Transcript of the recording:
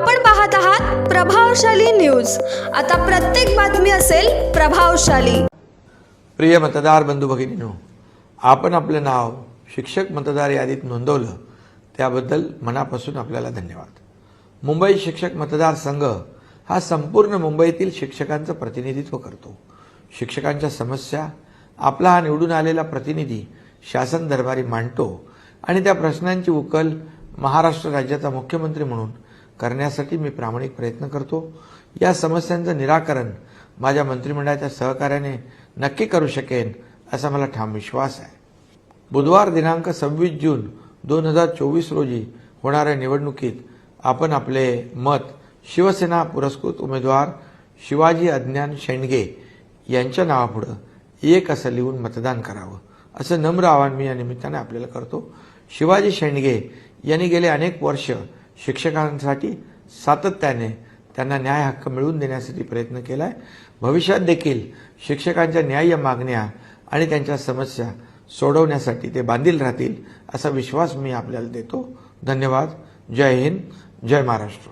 आपण पाहत आहात प्रभावशाली न्यूज. आता प्रत्येक बातमी असेल प्रभावशाली. प्रिय मतदार बंधू भगिनीनो आपण आपलं नाव शिक्षक मतदार यादीत नोंदवलं त्याबद्दल मनापासून आपल्याला धन्यवाद. मुंबई शिक्षक मतदार संघ हा संपूर्ण मुंबईतील शिक्षकांचं प्रतिनिधित्व करतो. शिक्षकांच्या समस्या आपला हा निवडून आलेला प्रतिनिधी शासन दरबारी मांडतो आणि त्या प्रश्नांची उकल महाराष्ट्र राज्याचा मुख्यमंत्री म्हणून करण्यासाठी मी प्रामाणिक प्रयत्न करतो. या समस्यांचं निराकरण माझ्या मंत्रिमंडळाच्या सहकार्याने नक्की करू शकेन असा मला ठाम विश्वास आहे. बुधवार दिनांक सव्वीस जून दोन हजार चोवीस रोजी होणाऱ्या निवडणुकीत आपण आपले मत शिवसेना पुरस्कृत उमेदवार शिवाजी अज्ञान शेंडगे यांच्या नावापुढं एक असं लिहून मतदान करावं असं नम्र आवाहन मी या निमित्ताने आपल्याला करतो. शिवाजी शेंडगे यांनी गेले अनेक वर्ष शिक्षकांसाठी सातत्याने त्यांना न्याय हक्क मिळवून देण्यासाठी प्रयत्न केला आहे भविष्यात देखील शिक्षकांच्या न्याय्य मागण्या आणि त्यांच्या समस्या सोडवण्यासाठी ते बांधील राहतील असा विश्वास मी आपल्याला देतो. धन्यवाद. जय हिंद. जय महाराष्ट्र.